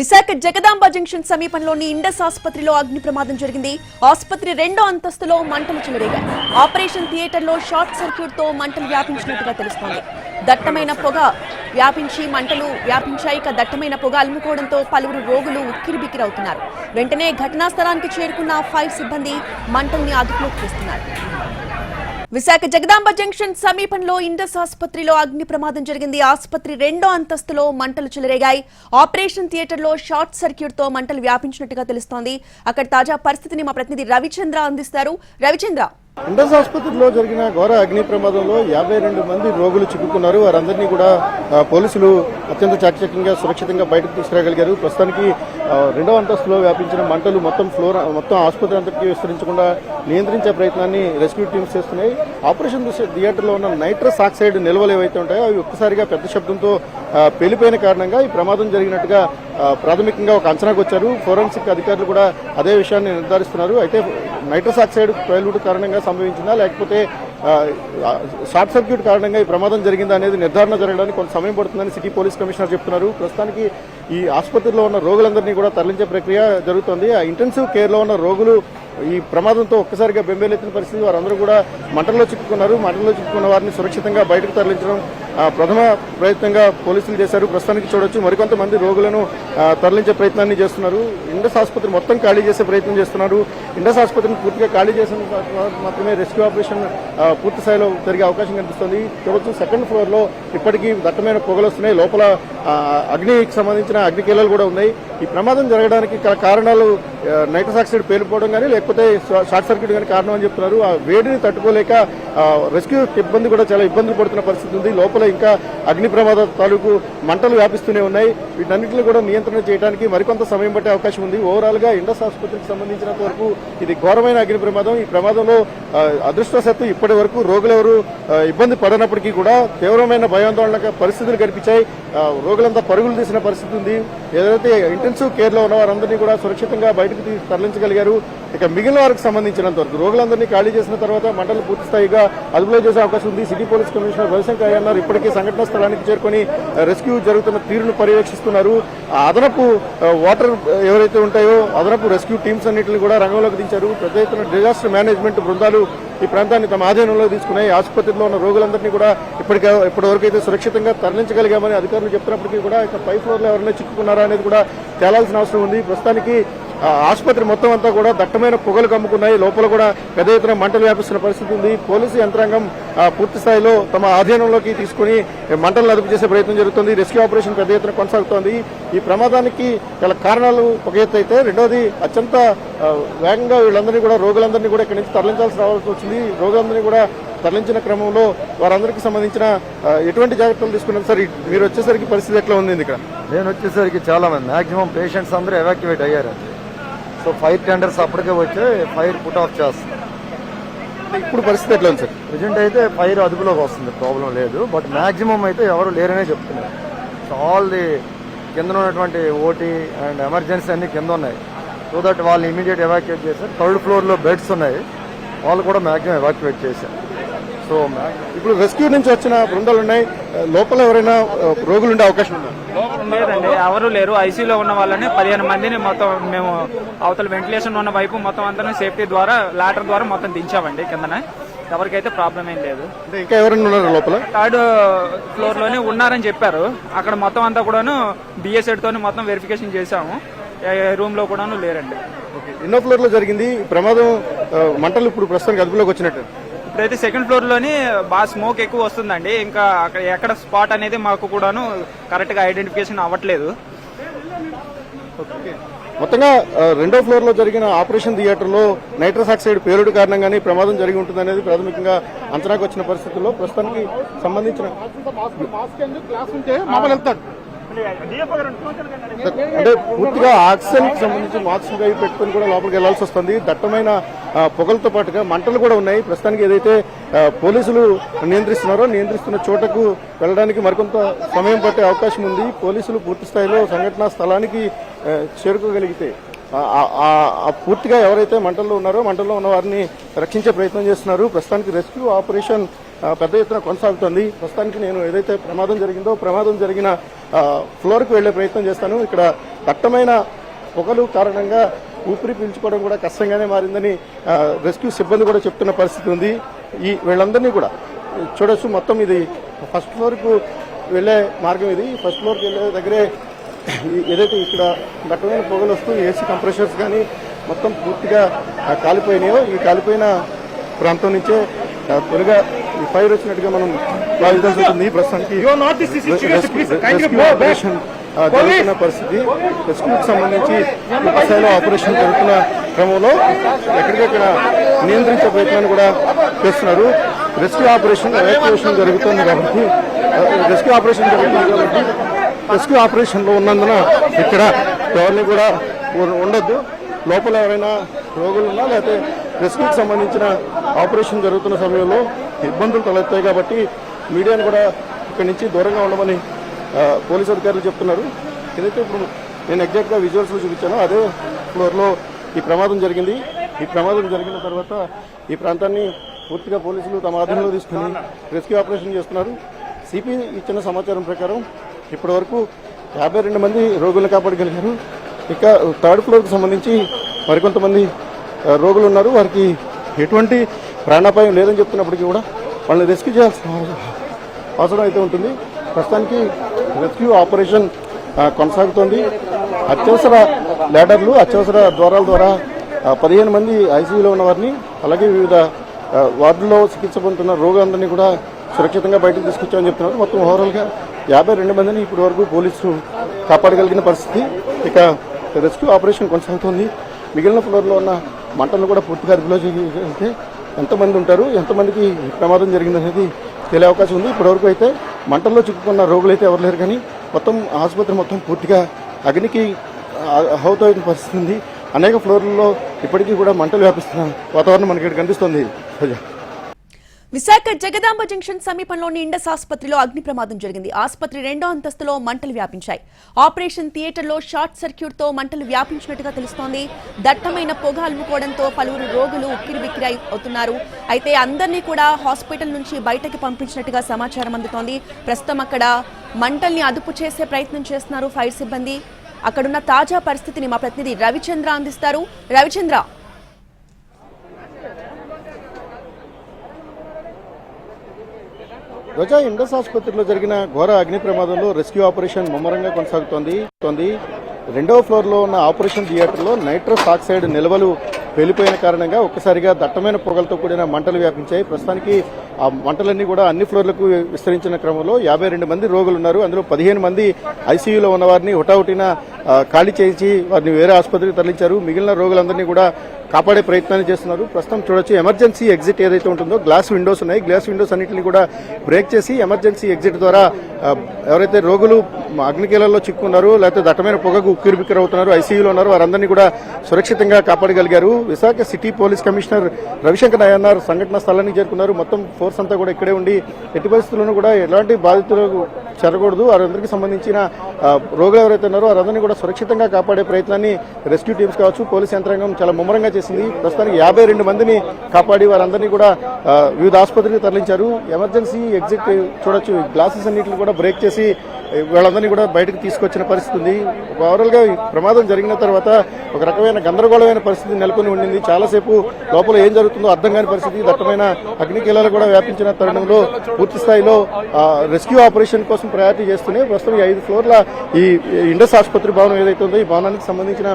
Visakha Jagadamba junction సమీపంలోని Indus ఆసుపత్రిలో అగ్ని ప్రమాదం జరిగింది. ఆసుపత్రి రెండో అంతస్తులో మంటలు చెలరేగాయి. ఆపరేషన్ థియేటర్లో షార్ట్ సర్క్యూట్తో మంటలు వ్యాపించినట్టుగా తెలుస్తోంది. దట్టమైన పొగ వ్యాపించి మంటలు వ్యాపించాయి దట్టమైన పొగ అలుముకోవడంతో పలువురు రోగులు ఉక్కిరిబిక్కిరవుతున్నారు. వెంటనే ఘటనా స్థలానికి చేరుకున్న ఫైవ్ సిబ్బంది మంటల్ని అదుపులోకి తెస్తున్నారు. విశాఖ జగదాంబ జంక్షన్ సమీపంలో ఇండస్ ఆసుపత్రిలో అగ్ని ప్రమాదం జరిగింది. ఆసుపత్రి రెండో అంతస్తులో మంటలు చెలరేగాయి. ఆపరేషన్ థియేటర్లో షార్ట్ సర్క్యూట్తో మంటలు వ్యాపించినట్టుగా తెలుస్తోంది. అక్కడ తాజా పరిస్థితిని మా ప్రతినిధి రవిచంద్ర అందిస్తారు. రవిచంద్ర ఇండస్ ఆసుపత్రిలో జరిగిన ఘోర అగ్ని ప్రమాదంలో యాభై రెండు మంది రోగులు చిక్కుకున్నారు. వారందరినీ కూడా పోలీసులు అత్యంత చాకచక్యంగా సురక్షితంగా బయటకు తీసుకురాగలిగారు. ప్రస్తుతానికి రెండవ అంతస్తులో వ్యాపించిన మంటలు మొత్తం ఫ్లోర్ మొత్తం ఆసుపత్రి అంతటికి విస్తరించకుండా నియంత్రించే ప్రయత్నాన్ని రెస్క్యూ టీమ్స్ చేస్తున్నాయి. ఆపరేషన్ థియేటర్లో ఉన్న నైట్రస్ ఆక్సైడ్ నిల్వలు ఏవైతే ఉంటాయో అవి ఒక్కసారిగా పెద్ద శబ్దంతో పేలిపోయిన కారణంగా ఈ ప్రమాదం జరిగినట్టుగా ప్రాథమికంగా ఒక అంచనాకు వచ్చారు. ఫోరెన్సిక్ అధికారులు కూడా అదే విషయాన్ని నిర్ధారిస్తున్నారు. అయితే నైట్రస్ ఆక్సైడ్ పేలుడు కారణంగా సంభవించిందా లేకపోతే షార్ట్ సర్క్యూట్ కారణంగా ఈ ప్రమాదం జరిగిందా అనేది నిర్ధారణ జరగడానికి కొంత సమయం పడుతుందని సిటీ పోలీస్ కమిషనర్ చెప్తున్నారు. ప్రస్తుతానికి ఈ ఆసుపత్రిలో ఉన్న రోగులందరినీ కూడా తరలించే ప్రక్రియ జరుగుతోంది. ఆ ఇంటెన్సివ్ కేర్లో ఉన్న రోగులు ఈ ప్రమాదంతో ఒక్కసారిగా బెంబేలెత్తిన పరిస్థితి వారందరూ కూడా మంటల్లో చిక్కుకున్నారు. మంటల్లో చిక్కుకున్న వారిని సురక్షితంగా బయటకు తరలించడం ప్రథమ ప్రయత్నంగా పోలీసులు చేశారు. ప్రస్తుతానికి చూడొచ్చు మరికొంతమంది రోగులను తరలించే ప్రయత్నాన్ని చేస్తున్నారు. ఇండస్ ఆసుపత్రి మొత్తం ఖాళీ చేసే ప్రయత్నం చేస్తున్నారు. ఇండస్ ఆసుపత్రిని పూర్తిగా ఖాళీ చేసిన తర్వాత మాత్రమే రెస్క్యూ ఆపరేషన్ పూర్తి స్థాయిలో జరిగే అవకాశం కనిపిస్తుంది. చూడొచ్చు సెకండ్ ఫ్లోర్లో ఇప్పటికీ దట్టమైన పొగలు వస్తున్నాయి లోపల అగ్నికి సంబంధించిన అగ్నికేలాలు కూడా ఉన్నాయి. ఈ ప్రమాదం జరగడానికి గల కారణాలు నైట్రస్ ఆక్సైడ్ పేలిపోవడం కానీ లేకపోతే షార్ట్ సర్క్యూట్ కానీ కారణం అని చెప్తున్నారు. ఆ వేడిని తట్టుకోలేక రెస్క్యూ ఇబ్బంది కూడా చాలా ఇబ్బందులు పడుతున్న పరిస్థితి ఉంది. లోపల ఇంకా అగ్ని ప్రమాద తాలూకు మంటలు వ్యాపిస్తూనే ఉన్నాయి. వీటన్నింటిని కూడా నియంత్రణ చేయడానికి మరికొంత సమయం పట్టే అవకాశం ఉంది. ఓవరాల్గా ఇండస్ ఆసుపత్రికి సంబంధించినంత వరకు ఇది ఘోరమైన అగ్ని ప్రమాదం. ఈ ప్రమాదంలో అదృష్టశత్తు అదృష్టవశాత్తు ఇప్పటి వరకు రోగులు ఎవరు ఇబ్బంది పడనప్పటికీ కూడా తీవ్రమైన భయాందోళన పరిస్థితులు కనిపించాయి. రోగులంతా పరుగులు తీసిన పరిస్థితి ఉంది. ఏదైతే ఇంటెన్సివ్ కేర్లో ఉన్న వారందరినీ కూడా సురక్షితంగా బయటకు తరలించగలిగారు. ఇక మిగిలిన వారికి సంబంధించినంత వరకు రోగులందరినీ ఖాళీ చేసిన తర్వాత మంటలు పూర్తి స్థాయిగా అదుపులో చేసే అవకాశం ఉంది. సిటీ పోలీస్ కమిషనర్ రవిశంకర్ అన్నారు ఇప్పటికే సంఘటన స్థలానికి చేరుకొని రెస్క్యూ జరుగుతున్న తీరును పర్యవేక్షిస్తున్నారు. అదనపు వాటర్ ఎవరైతే ఉంటాయో అదనపు రెస్క్యూ టీమ్స్ అన్నింటిని కూడా రంగంలోకి దించారు. పెద్ద ఎత్తున డిజాస్టర్ మేనేజ్మెంట్ బృందాలు ఈ ప్రాంతాన్ని తమ ఆధీనంలో తీసుకున్నాయి ఆసుపత్రిలో ఉన్న రోగులందరినీ కూడా ఇప్పటికే ఇప్పటి వరకు అయితే సురక్షితంగా తరలించగలిగామని అధికారులు చెప్తున్నప్పటికీ కూడా ఇక పై ఫ్లోర్లో ఎవరైనా చిక్కుకున్నారా అనేది కూడా తేలాల్సిన అవసరం ఉంది. ప్రస్తుతానికి ఆసుపత్రి మొత్తం అంతా కూడా దట్టమైన పొగలు కమ్ముకున్నాయి. లోపల కూడా పెద్ద ఎత్తున మంటలు వ్యాపిస్తున్న పరిస్థితి ఉంది. పోలీసు యంత్రాంగం పూర్తి స్థాయిలో తమ ఆధీనంలోకి తీసుకుని మంటలను అదుపు చేసే ప్రయత్నం జరుగుతుంది. రెస్క్యూ ఆపరేషన్ పెద్ద ఎత్తున కొనసాగుతోంది. ఈ ప్రమాదానికి గల కారణాలు ఒక ఎత్తు అయితే రెండోది అత్యంత వేగంగా వీళ్ళందరినీ కూడా రోగులందరినీ కూడా ఇక్కడి నుంచి తరలించాల్సి రావాల్సి వచ్చింది. రోగులందరినీ కూడా తరలించిన క్రమంలో వారందరికీ సంబంధించిన ఎటువంటి జాగ్రత్తలు తీసుకున్నారు? సార్ మీరు వచ్చేసరికి పరిస్థితి ఎట్లా ఉంది ఇక్కడ? నేను వచ్చేసరికి చాలా మంది మాక్సిమం పేషెంట్స్ అందరూ ఎవాక్యువేట్ అయ్యారు. సో ఫైర్ టెండర్స్ అప్పటికే వచ్చి ఫైర్ పుట్ ఆఫ్ చేస్తుంది. ఇప్పుడు పరిస్థితి ఎట్లా ఉంది సార్? ప్రజెంట్ అయితే ఫైర్ అదుపులోకి వస్తుంది ప్రాబ్లం లేదు. బట్ మాక్సిమం అయితే ఎవరు లేరనే చెప్తున్నారు. సో ఆల్ ది కింద ఉన్నటువంటి ఓటీ అండ్ ఎమర్జెన్సీ అన్ని కింద ఉన్నాయి. సో దట్ వాళ్ళు ఇమీడియట్ ఎవాక్యుయేట్ చేశారు థర్డ్ ఫ్లోర్లో బెడ్స్ ఉన్నాయి. వాళ్ళు కూడా మాక్సిమం ఎవాక్యుయేట్ చేశారు. సో ఇప్పుడు రెస్క్యూ నుంచి వచ్చిన బృందాలు ఉన్నాయి. లోపల ఎవరైనా రోగులు ఉండే అవకాశం ఉందా? లేదండి. ఎవరు లేరు. ఐసీలో ఉన్న వాళ్ళని పదిహేను మందిని మొత్తం మేము అవతల వెంటిలేషన్ ఉన్న వైపు మొత్తం అంతా సేఫ్టీ ద్వారా లాటర్ ద్వారా మొత్తం దించామండి కిందన. ఎవరికైతే ప్రాబ్లం ఏం లేదు. అంటే ఇంకా ఎవరైనా ఉన్నారు లోపల? థర్డ్ ఫ్లోర్లోనే ఉన్నారని చెప్పారు. అక్కడ మొత్తం అంతా కూడాను బిఎస్ఎడ్ తోని మొత్తం వెరిఫికేషన్ చేశాము. రూమ్లో కూడాను లేరండి. ఎన్నో ఫ్లోర్లో జరిగింది. ప్రమాదం మంటలు ఇప్పుడు ప్రస్తుతానికి అదుపులోకి వచ్చినట్టు. ఇప్పుడైతే సెకండ్ ఫ్లోర్లోని బాగా స్మోక్ ఎక్కువ వస్తుందండి. ఇంకా అక్కడ ఎక్కడ స్పాట్ అనేది మాకు కూడాను కరెక్ట్గా ఐడెంటిఫికేషన్ అవ్వట్లేదు. మొత్తంగా రెండో ఫ్లోర్లో జరిగిన ఆపరేషన్ థియేటర్లో నైట్రస్ ఆక్సైడ్ పేలుడు కారణంగానే ప్రమాదం జరిగి ఉంటుంది అనేది ప్రాథమికంగా అంచనాకు వచ్చిన పరిస్థితుల్లో ప్రస్తుతానికి సంబంధించిన అంటే పూర్తిగా ఆక్సిజన్ సంబంధించి మాస్క్ అవి పెట్టుకుని కూడా లోపలికి వెళ్ళాల్సి వస్తుంది. దట్టమైన పొగలతో పాటుగా మంటలు కూడా ఉన్నాయి. ప్రస్తుతానికి ఏదైతే పోలీసులు నియంత్రిస్తున్నారో నియంత్రిస్తున్న చోటకు వెళ్ళడానికి మరికొంత సమయం పట్టే అవకాశం ఉంది. పోలీసులు పూర్తి స్థాయిలో సంఘటనా స్థలానికి చేరుకోగలిగితే పూర్తిగా ఎవరైతే మంటల్లో ఉన్నారో మంటల్లో ఉన్న వారిని రక్షించే ప్రయత్నం చేస్తున్నారు. ప్రస్తుతానికి రెస్క్యూ ఆపరేషన్ పెద్ద ఎత్తున కొనసాగుతోంది. ప్రస్తుతానికి నేను ఏదైతే ప్రమాదం జరిగిందో ప్రమాదం జరిగిన ఫ్లోర్కు ఫ్లోర్కి వెళ్ళే ప్రయత్నం చేస్తాను. ఇక్కడ దట్టమైన పొగలు కారణంగా ఊపిరి పీల్చుకోవడం కూడా కష్టంగానే మారిందని రెస్క్యూ సిబ్బంది కూడా చెప్తున్న పరిస్థితి ఉంది. ఈ వీళ్ళందరినీ కూడా చూడొచ్చు. మొత్తం ఇది ఫస్ట్ ఫ్లోర్కు వెళ్ళే మార్గం ఇది. ఫస్ట్ ఫ్లోర్కి వెళ్ళే దగ్గరే ఏదైతే ఇక్కడ దట్టమైన పొగలు వస్తూ ఏసీ కంప్రెషర్స్ కానీ మొత్తం పూర్తిగా కాలిపోయినాయో ఈ కాలిపోయిన ప్రాంతం నుంచే త్వరగా ఫైర్ వచ్చినట్టుగా మనం ఉంటుంది ప్రస్తుతానికి జరుగుతున్న పరిస్థితి రెస్క్యూకి సంబంధించి స్థాయిలో ఆపరేషన్ జరుగుతున్న క్రమంలో ఎక్కడికక్కడ నియంత్రించే ప్రయత్నాన్ని కూడా చేస్తున్నారు. రెస్క్యూ ఆపరేషన్ ఎవాక్యుయేషన్ జరుగుతుంది కాబట్టి రెస్క్యూ ఆపరేషన్ జరుగుతుంది కాబట్టి రెస్క్యూ ఆపరేషన్లో ఉన్నందున ఇక్కడ ఎవరిని కూడా ఉండొద్దు. లోపల ఎవరైనా రోగులు ఉన్నా లేకపోతే రెస్క్యూకి సంబంధించిన ఆపరేషన్ జరుగుతున్న సమయంలో ఇబ్బందులు తలెత్తాయి కాబట్టి మీడియాను కూడా ఇక్కడి నుంచి దూరంగా ఉండమని పోలీసు అధికారులు చెప్తున్నారు. ఏదైతే ఇప్పుడు నేను ఎగ్జాక్ట్గా విజువల్స్లో చూపించాను అదే ఫ్లోర్లో ఈ ప్రమాదం జరిగింది. ఈ ప్రమాదం జరిగిన తర్వాత ఈ ప్రాంతాన్ని పూర్తిగా పోలీసులు తమ ఆధీనంలో తీసుకుని రెస్క్యూ ఆపరేషన్ చేస్తున్నారు. సిపి ఇచ్చిన సమాచారం ప్రకారం ఇప్పటి వరకు యాభై రెండు మంది రోగులను కాపాడగలిగారు. ఇక థర్డ్ ఫ్లోర్కి సంబంధించి మరికొంతమంది రోగులు ఉన్నారు. వారికి ఎటువంటి ప్రాణాపాయం లేదని చెప్తున్నప్పటికీ కూడా వాళ్ళని రెస్క్యూ చేయాల్సిన అవసరం అయితే ఉంటుంది. ప్రస్తుతానికి రెస్క్యూ ఆపరేషన్ కొనసాగుతోంది. అత్యవసర ల్యాడర్లు అత్యవసర ద్వారాల ద్వారా పదిహేను మంది ఐసీయూలో ఉన్న వారిని అలాగే వివిధ వార్డుల్లో చికిత్స పొందుతున్న రోగులందరినీ కూడా సురక్షితంగా బయటకు తీసుకొచ్చామని చెప్తున్నారు. మొత్తం ఓవరాల్గా యాభై రెండు మందిని ఇప్పటి వరకు పోలీసులు కాపాడగలిగిన పరిస్థితి. ఇక రెస్క్యూ ఆపరేషన్ కొనసాగుతోంది. మిగిలిన ఫ్లోర్లో ఉన్న మంటలు కూడా పూర్తిగా అదుపులో చేయాలంటే ఎంతమంది ఉంటారు ఎంతమందికి ప్రమాదం జరిగిందనేది తెలియ అవకాశం ఉంది. ఇప్పటివరకు అయితే మంటల్లో చిక్కుకున్న రోగులు అయితే ఎవరు లేరు కానీ మొత్తం ఆసుపత్రి మొత్తం పూర్తిగా అగ్నికి అవుతోయిన పరిస్థితి ఉంది. అనేక ఫ్లోర్లలో ఇప్పటికీ కూడా మంటలు వ్యాపిస్తున్న వాతావరణం మనకి ఇక్కడ కనిపిస్తుంది. ప్రజా విశాఖ జగదాంబ జంక్షన్ సమీపంలోని ఇండస్ ఆసుపత్రిలో అగ్ని ప్రమాదం జరిగింది. ఆసుపత్రి రెండో అంతస్తులో మంటలు వ్యాపించాయి. ఆపరేషన్ థియేటర్లో షార్ట్ సర్క్యూట్తో మంటలు వ్యాపించినట్టుగా తెలుస్తోంది. దట్టమైన పొగ అలుముకోవడంతో పలువురు రోగులు ఉక్కిరిబిక్కిరి అవుతున్నారు. అయితే అందరినీ కూడా హాస్పిటల్ నుంచి బయటకి పంపించినట్టుగా సమాచారం అందుతోంది. ప్రస్తుతం అక్కడ మంటల్ని అదుపు చేసే ప్రయత్నం చేస్తున్నారు ఫైర్ సిబ్బంది. అక్కడున్న తాజా పరిస్థితిని మా ప్రతినిధి రవిచంద్ర అందిస్తారు. రవిచంద్ర రోజా ఇండస్ ఆసుపత్రిలో జరిగిన ఘోర అగ్ని ప్రమాదంలో రెస్క్యూ ఆపరేషన్ ముమ్మరంగా కొనసాగుతోంది. రెండవ రెండవ ఫ్లోర్లో ఉన్న ఆపరేషన్ థియేటర్లో నైట్రస్ ఆక్సైడ్ నిల్వలు పేలిపోయిన కారణంగా ఒక్కసారిగా దట్టమైన పొగలతో కూడిన మంటలు వ్యాపించాయి. ప్రస్తుతానికి ఆ మంటలన్నీ కూడా అన్ని ఫ్లోర్లకు విస్తరించిన క్రమంలో యాభై రెండు మంది రోగులు ఉన్నారు అందులో పదిహేను మంది ఐసీయూలో ఉన్న వారిని హుటాహుటిన ఖాళీ చేయించి వారిని వేరే ఆసుపత్రికి తరలించారు. మిగిలిన రోగులందరినీ కూడా కాపాడే ప్రయత్నాన్ని చేస్తున్నారు. ప్రస్తుతం చూడొచ్చు ఎమర్జెన్సీ ఎగ్జిట్ ఏదైతే ఉంటుందో గ్లాస్ విండోస్ ఉన్నాయి. గ్లాస్ విండోస్ అన్నింటినీ కూడా బ్రేక్ చేసి ఎమర్జెన్సీ ఎగ్జిట్ ద్వారా ఎవరైతే రోగులు అగ్నికీలలో చిక్కున్నారు లేకపోతే దట్టమైన పొగకు ఉక్కిరిబిక్కిరి అవుతున్నారు ఐసీయూలో ఉన్నారు వారందరినీ కూడా సురక్షితంగా కాపాడగలిగారు. Visakha city police commissioner Ravishankar నాయన్నారు సంఘటన స్థలానికి చేరుకున్నారు. మొత్తం ఫోర్స్ అంతా కూడా ఇక్కడే ఉండి ఎట్టి పరిస్థితుల్లోనూ కూడా ఎలాంటి బాధితులకు జరగకూడదు వారందరికీ సంబంధించిన రోగులు ఎవరైతే ఉన్నారో వారందరినీ కూడా సురక్షితంగా కాపాడే ప్రయత్నాన్ని రెస్క్యూ టీమ్స్ కావచ్చు పోలీస్ యంత్రాంగం చాలా ముమ్మరంగా చేసింది. ప్రస్తుతానికి యాభై రెండు మందిని కాపాడి వారందరినీ కూడా వివిధ ఆసుపత్రికి తరలించారు. ఎమర్జెన్సీ ఎగ్జిట్ చూడొచ్చు. గ్లాసెస్ అన్నింటిని కూడా బ్రేక్ చేసి వీళ్ళందరినీ కూడా బయటకు తీసుకొచ్చిన పరిస్థితి ఉంది. ఓవరాల్గా ప్రమాదం జరిగిన తర్వాత ఒక రకమైన గందరగోళమైన పరిస్థితి నెలకొని ఉండింది. చాలాసేపు లోపల ఏం జరుగుతుందో అర్థం కాని పరిస్థితి దట్టమైన అగ్నికీలాలు కూడా వ్యాపించిన తరుణంలో పూర్తి స్థాయిలో రెస్క్యూ ఆపరేషన్ కోసం ప్రయారిటీ చేస్తూనే ప్రస్తుతం ఈ ఐదు ఫ్లోర్ల ఈ ఇండస్ ఆసుపత్రి భవనం ఏదైతే ఉందో ఈ భవనానికి సంబంధించిన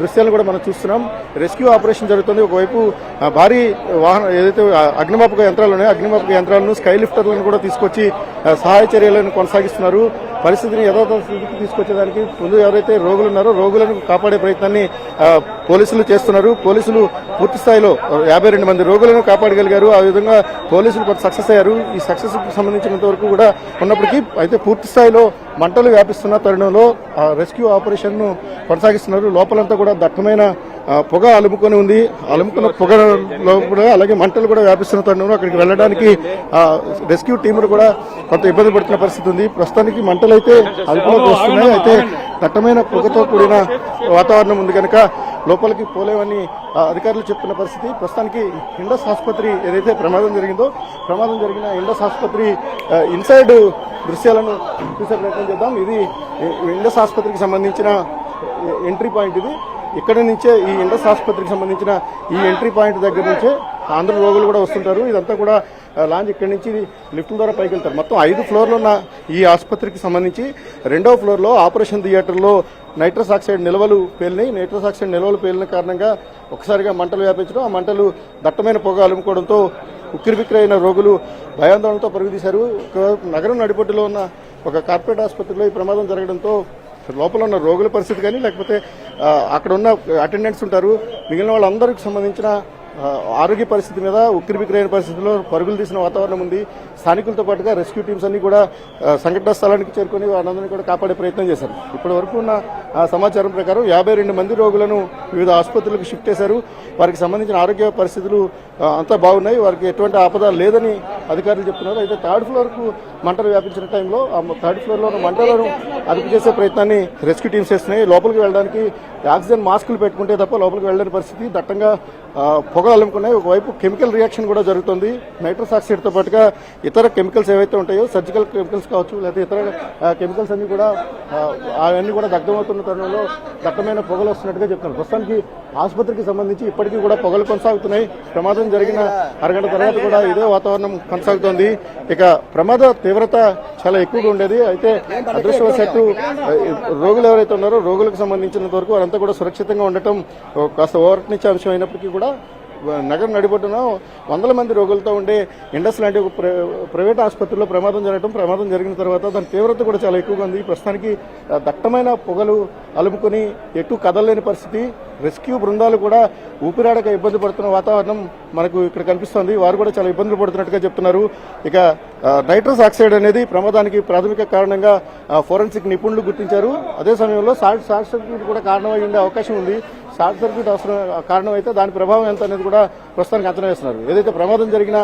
దృశ్యాలను కూడా మనం చూస్తున్నాం. రెస్క్యూ ఆపరేషన్ జరుగుతుంది. ఒకవైపు భారీ వాహనం ఏదైతే అగ్నిమాపక యంత్రాలు ఉన్నాయో అగ్నిమాపక యంత్రాలను స్కై లిఫ్టర్లను కూడా తీసుకొచ్చి సహాయ చర్యలను కొనసాగిస్తున్నారు. పరిస్థితిని యథాతథ స్థితికి తీసుకొచ్చేదానికి ముందు ఎవరైతే రోగులు ఉన్నారో రోగులను కాపాడే ప్రయత్నాన్ని పోలీసులు చేస్తున్నారు. పోలీసులు పూర్తి స్థాయిలో యాభై రెండు మంది రోగులను కాపాడగలిగారు. ఆ విధంగా పోలీసులు కొంత సక్సెస్ అయ్యారు. ఈ సక్సెస్ సంబంధించినంత వరకు కూడా ఉన్నప్పటికీ అయితే పూర్తి స్థాయిలో మంటలు వ్యాపిస్తున్న తరుణంలో ఆ రెస్క్యూ ఆపరేషన్ను కొనసాగిస్తున్నారు. లోపలంతా కూడా దట్టమైన పొగ అలుముకొని ఉంది. అలుముకున్న పొగలో కూడా అలాగే మంటలు కూడా వ్యాపిస్తున్న తరుణంలో అక్కడికి వెళ్ళడానికి రెస్క్యూ టీములు కూడా కొంత ఇబ్బంది పడుతున్న పరిస్థితి ఉంది. ప్రస్తుతానికి మంటలు అయితే అదుపులోకి వస్తున్నాయి. అయితే దట్టమైన పొగతో కూడిన వాతావరణం ఉంది కనుక లోపలికి పోలేవని అధికారులు చెప్తున్న పరిస్థితి. ప్రస్తుతానికి ఇండస్ ఆసుపత్రి ఏదైతే ప్రమాదం జరిగిందో ప్రమాదం జరిగిన ఇండస్ ఆసుపత్రి ఇన్సైడ్ దృశ్యాలను చూసే ప్రయత్నం చేద్దాం. ఇది ఇండస్ ఆసుపత్రికి సంబంధించిన ఎంట్రీ పాయింట్ ఇది. ఇక్కడ నుంచే ఈ ఇండస్ ఆసుపత్రికి సంబంధించిన ఈ ఎంట్రీ పాయింట్ దగ్గర నుంచే ఆంధ్ర రోగులు కూడా వస్తుంటారు. ఇదంతా కూడా లాంజ్ ఇక్కడి నుంచి లిఫ్ట్ ద్వారా పైకి వెళ్తారు. మొత్తం ఐదు ఫ్లోర్లు ఉన్న ఈ ఆసుపత్రికి సంబంధించి రెండో ఫ్లోర్లో ఆపరేషన్ థియేటర్లో నైట్రస్ ఆక్సైడ్ నిల్వలు పేలినాయి. నైట్రస్ ఆక్సైడ్ నిల్వలు పేలిన కారణంగా ఒకసారిగా మంటలు వ్యాపించడం ఆ మంటలు దట్టమైన పొగ అలుముకోవడంతో ఉక్కిరిబిక్కిరైన రోగులు భయాందోళనతో పరుగుదీశారు. నగరం నడిపొట్టులో ఉన్న ఒక కార్పొరేట్ ఆసుపత్రిలో ఈ ప్రమాదం జరగడంతో లోపల ఉన్న రోగుల పరిస్థితి కానీ లేకపోతే అక్కడ ఉన్న అటెండెంట్స్ ఉంటారు. మిగిలిన వాళ్ళందరికి సంబంధించిన ఆరోగ్య పరిస్థితి మీద ఉక్కిరిబిక్కిరైన పరిస్థితిలో పరుగులు తీసిన వాతావరణం ఉంది. స్థానికులతో పాటుగా రెస్క్యూ టీమ్స్ అన్ని కూడా సంఘటన స్థలానికి చేరుకొని వారందరినీ కూడా కాపాడే ప్రయత్నం చేశారు. ఇప్పటి వరకు ఉన్న సమాచారం ప్రకారం యాభై రెండు మంది రోగులను వివిధ ఆసుపత్రులకు షిఫ్ట్ చేశారు. వారికి సంబంధించిన ఆరోగ్య పరిస్థితులు అంతా బాగున్నాయి. వారికి ఎటువంటి ఆపద లేదని అధికారులు చెప్తున్నారు. అయితే థర్డ్ ఫ్లోర్కు మంటలు వ్యాపించిన టైంలో ఆ థర్డ్ ఫ్లోర్లో మంటలను అదుపు చేసే ప్రయత్నాన్ని రెస్క్యూ టీమ్స్ చేస్తున్నాయి. లోపలికి వెళ్ళడానికి ఆక్సిజన్ మాస్కులు పెట్టుకుంటే తప్ప లోపలికి వెళ్ళని పరిస్థితి. దట్టంగా ఆ, పొగ అలుముకున్నాయి. ఒకవైపు కెమికల్ రియాక్షన్ కూడా జరుగుతుంది. నైట్రస్ ఆక్సైడ్తో పాటుగా ఇతర కెమికల్స్ ఏవైతే ఉంటాయో సర్జికల్ కెమికల్స్ కావచ్చు లేకపోతే ఇతర కెమికల్స్ అన్ని కూడా అవన్నీ కూడా దగ్ధమవుతున్న తరుణంలో దట్టమైన పొగలు వస్తున్నట్టుగా చెప్తున్నారు. ప్రస్తుతానికి ఆసుపత్రికి సంబంధించి ఇప్పటికీ కూడా పొగలు కొనసాగుతున్నాయి. ప్రమాదం జరిగిన అరగంట తర్వాత కూడా ఇదే వాతావరణం కొనసాగుతోంది. ఇక ప్రమాద తీవ్రత చాలా ఎక్కువగా ఉండేది. అయితే అదృష్టవశాత్తు రోగులు ఎవరైతే ఉన్నారో రోగులకు సంబంధించినంత వరకు వారంతా కూడా సురక్షితంగా ఉండటం కాస్త ఓవర్నిచ్చే అంశం అయినప్పటికీ కూడా నగరం నడిబొడ్డున వందల మంది రోగులతో ఉండే ఇండస్ లాంటి ఒక ప్ర- ప్రైవేట్ ఆసుపత్రిలో ప్రమాదం జరగడం ప్రమాదం జరిగిన తర్వాత దాని తీవ్రత కూడా చాలా ఎక్కువగా ఉంది. ప్రస్తుతానికి దట్టమైన పొగలు అలుముకొని ఎటు కదలలేని పరిస్థితి. రెస్క్యూ బృందాలు కూడా ఊపిరాడక ఇబ్బంది పడుతున్న వాతావరణం మనకు ఇక్కడ కనిపిస్తోంది. వారు కూడా చాలా ఇబ్బందులు పడుతున్నట్టుగా చెప్తున్నారు. ఇక నైట్రస్ ఆక్సైడ్ అనేది ప్రమాదానికి ప్రాథమిక కారణంగా ఫోరెన్సిక్ నిపుణులు గుర్తించారు. అదే సమయంలో షార్ట్ షార్ట్ కూడా కారణమై ఉండే అవకాశం ఉంది. షార్ట్ సర్క్యూట్ అవసరం కారణం అయితే దాని ప్రభావం ఎంత అనేది కూడా ప్రస్తుతానికి అంచనా వేస్తున్నారు. ఏదైతే ప్రమాదం జరిగిన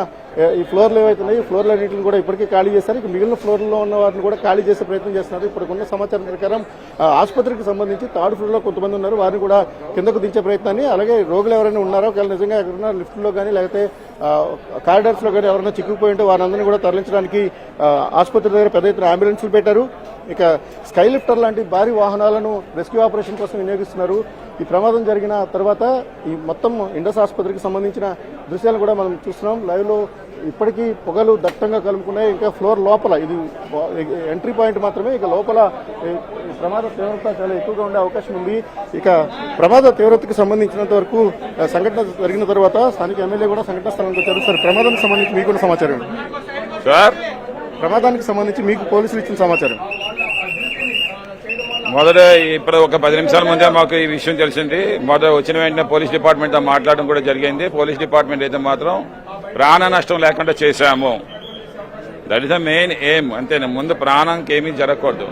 ఈ ఫ్లోర్లు ఏవైతున్నాయి ఈ ఫ్లోర్లు అన్నింటిని కూడా ఇప్పటికే ఖాళీ చేశారు. ఇక మిగిలిన ఫ్లోర్లో ఉన్న వాటిని కూడా ఖాళీ చేసే ప్రయత్నం చేస్తున్నారు. ఇప్పటికున్న సమాచారం ప్రకారం ఆసుపత్రికి సంబంధించి థర్డ్ ఫ్లోర్లో కొంతమంది ఉన్నారు. వారిని కూడా కిందకు దించే ప్రయత్నాన్ని అలాగే రోగులు ఎవరైనా ఉన్నారో? ఒకవేళ నిజంగా ఎక్కడున్నా లిఫ్ట్లో కానీ లేకపోతే కారిడార్స్లో కానీ ఎవరైనా చిక్కుకుపోయి ఉంటే వారందరినీ కూడా తరలించడానికి ఆసుపత్రి దగ్గర పెద్ద ఎత్తున అంబులెన్స్లు పెట్టారు. ఇక స్కై లిఫ్టర్ లాంటి భారీ వాహనాలను రెస్క్యూ ఆపరేషన్ కోసం వినియోగిస్తున్నారు. ఈ ప్రమాదం జరిగిన తర్వాత ఈ మొత్తం ఇండస్ ఆసుపత్రికి సంబంధించిన దృశ్యాలు కూడా మనం చూస్తున్నాం. లైవ్లో ఇప్పటికీ పొగలు దట్టంగా కలుపుకున్నాయి ఇంకా ఫ్లోర్ లోపల ఇది ఎంట్రీ పాయింట్ మాత్రమే. ఇక లోపల ప్రమాద తీవ్రత చాలా ఎక్కువగా ఉండే అవకాశం ఉంది. ఇక ప్రమాద తీవ్రతకు సంబంధించినంత వరకు సంఘటన జరిగిన తర్వాత స్థానిక ఎమ్మెల్యే కూడా సంఘటన స్థలానికి వచ్చారు సార్ ప్రమాదానికి సంబంధించి మీకు సమాచారం? సార్? ప్రమాదానికి సంబంధించి మీకు పోలీసులు ఇచ్చిన సమాచారం. మొదట ఇప్పుడు ఒక పది నిమిషాల ముందే మాకు ఈ విషయం తెలిసింది. మొదట వచ్చిన వెంటనే పోలీస్ డిపార్ట్మెంట్తో మాట్లాడడం కూడా జరిగింది. పోలీస్ డిపార్ట్మెంట్ అయితే మాత్రం ప్రాణ నష్టం లేకుండా చేశాము. That is the main aim. అంతేనా? ముందు ప్రాణంకి ఏమీ జరగకూడదు.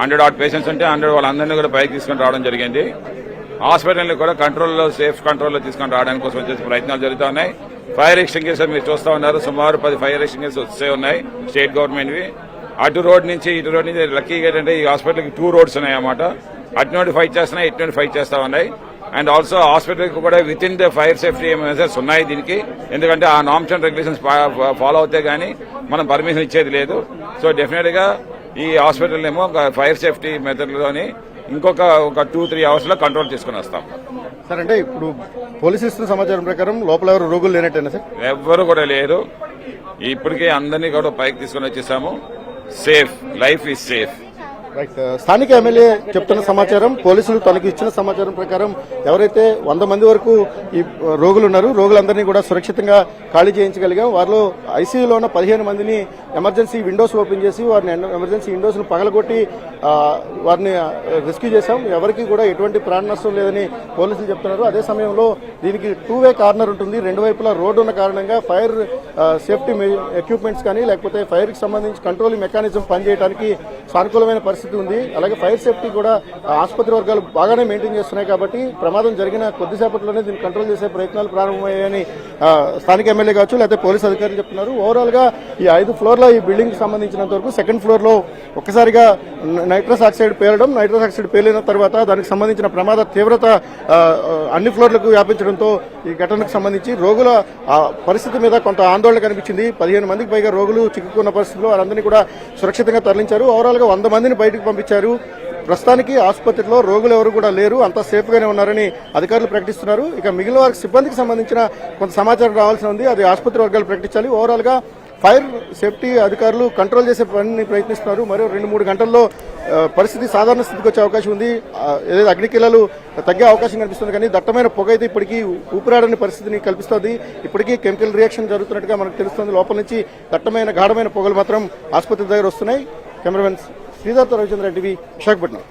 హండ్రెడ్ ఆట్ పేషెంట్స్ ఉంటే హండ్రెడ్ వాళ్ళందరినీ కూడా పైకి తీసుకొని రావడం జరిగింది. హాస్పిటల్ని కూడా కంట్రోల్లో సేఫ్ కంట్రోల్లో తీసుకొని రావడానికి కోసం వచ్చేసి ప్రయత్నాలు జరుగుతూ ఉన్నాయి ఫైర్ ఎక్స్టింగ్యూషన్ మీరు చూస్తూ ఉన్నారు. సుమారు పది ఫైర్ ఎక్స్టింగ్యూషన్ వస్తే ఉన్నాయి స్టేట్ గవర్నమెంట్వి. అటు రోడ్ నుంచి ఇటు రోడ్ నుంచి లక్కీగా ఏంటంటే ఈ హాస్పిటల్కి టూ రోడ్స్ ఉన్నాయి అన్నమాట అటు నుండి ఫైట్ చేస్తున్నాయి ఇటు నుండి ఫైట్ చేస్తూ ఉన్నాయి. అండ్ ఆల్సో హాస్పిటల్కి కూడా with in the fire safety measures ఉన్నాయి దీనికి. ఎందుకంటే ఆ నామ్స్ అండ్ రెగ్యులేషన్స్ ఫాలో అవుతే కానీ మనం పర్మిషన్ ఇచ్చేది లేదు. సో డెఫినెట్గా ఈ హాస్పిటల్ ఏమో ఫైర్ సేఫ్టీ మెథడ్లోని ఇంకొక ఒక టూ త్రీ అవర్స్లో కంట్రోల్ చేసుకుని వస్తాం. సార్ అంటే ఇప్పుడు పోలీసులు ఇస్తున్న సమాచారం ప్రకారం లోపల ఎవరు రోగులు లేనట్టేనా సార్? ఎవ్వరు కూడా లేరు. ఇప్పటికే అందరినీ కూడా పైకి తీసుకొని వచ్చేసాము. Safe life is safe Uh, స్థానిక ఎమ్మెల్యే చెప్తున్న సమాచారం పోలీసులు తనకు ఇచ్చిన సమాచారం ప్రకారం ఎవరైతే వంద మంది వరకు ఈ రోగులు ఉన్నారు రోగులందరినీ కూడా సురక్షితంగా ఖాళీ చేయించగలిగాం. వారిలో ఐసీయూలో ఉన్న పదిహేను మందిని ఎమర్జెన్సీ విండోస్ ఓపెన్ చేసి వారిని ఎమర్జెన్సీ విండోస్ను పగలగొట్టి వారిని రెస్క్యూ చేశాం. ఎవరికి కూడా ఎటువంటి ప్రాణ నష్టం లేదని పోలీసులు చెప్తున్నారు. అదే సమయంలో దీనికి టూ వే కార్నర్ ఉంటుంది. రెండు వైపులా రోడ్డు ఉన్న కారణంగా ఫైర్ సేఫ్టీ ఎక్విప్మెంట్స్ కానీ లేకపోతే ఫైర్కి సంబంధించి కంట్రోలింగ్ మెకానిజం పనిచేయడానికి సానుకూలమైన పరిస్థితి ఉంది. అలాగే ఫైర్ సేఫ్టీ కూడా ఆసుపత్రి వర్గాలు బాగానే మెయింటైన్ చేస్తున్నాయి కాబట్టి ప్రమాదం జరిగిన కొద్దిసేపట్లోనే దీన్ని కంట్రోల్ చేసే ప్రయత్నాలు ప్రారంభమయ్యాయని స్థానిక ఎమ్మెల్యే కావచ్చు లేకపోతే పోలీస్ అధికారులు చెప్తున్నారు. ఓవరాల్గా ఈ ఐదు ఫ్లోర్ల ఈ బిల్డింగ్కి సంబంధించినంత వరకు సెకండ్ ఫ్లోర్లో ఒక్కసారిగా నైట్రస్ ఆక్సైడ్ పేలడం నైట్రస్ ఆక్సైడ్ పేలిన తర్వాత దానికి సంబంధించిన ప్రమాద తీవ్రత అన్ని ఫ్లోర్లకు వ్యాపించడంతో ఈ ఘటనకు సంబంధించి రోగుల ఆ, పరిస్థితి మీద కొంత ఆందోళన కనిపించింది. పదిహేను మందికి పైగా రోగులు చిక్కుకున్న పరిస్థితిలో వారందరినీ కూడా సురక్షితంగా తరలించారు. ఓవరాల్గా వంద మందిని బయటకు పంపించారు. ప్రస్తుతానికి ఆసుపత్రిలో రోగులు ఎవరు కూడా లేరు. అంతా సేఫ్గానే ఉన్నారని అధికారులు ప్రకటిస్తున్నారు. ఇక మిగిలిన వారికి సిబ్బందికి సంబంధించిన కొంత సమాచారం రావాల్సి ఉంది. అది ఆసుపత్రి వర్గాలు ప్రకటించాలి. ఓవరాల్గా ఫైర్ సేఫ్టీ అధికారులు కంట్రోల్ చేసే పనిని ప్రయత్నిస్తున్నారు. మరో రెండు మూడు గంటల్లో పరిస్థితి సాధారణ స్థితికి వచ్చే అవకాశం ఉంది. ఏదైతే అగ్నికిలలు తగ్గే అవకాశం కనిపిస్తుంది కానీ దట్టమైన పొగ అయితే ఇప్పటికీ ఊపిరాడని పరిస్థితిని కల్పిస్తుంది. ఇప్పటికీ కెమికల్ రియాక్షన్ జరుగుతున్నట్టుగా మనకు తెలుస్తుంది. లోపల నుంచి దట్టమైన గాఢమైన పొగలు మాత్రం ఆసుపత్రి దగ్గర వస్తున్నాయి. కెమెరామెన్స్ శ్రీధర్ రవిచంద్ర రెడ్డివి విశాఖపట్నం.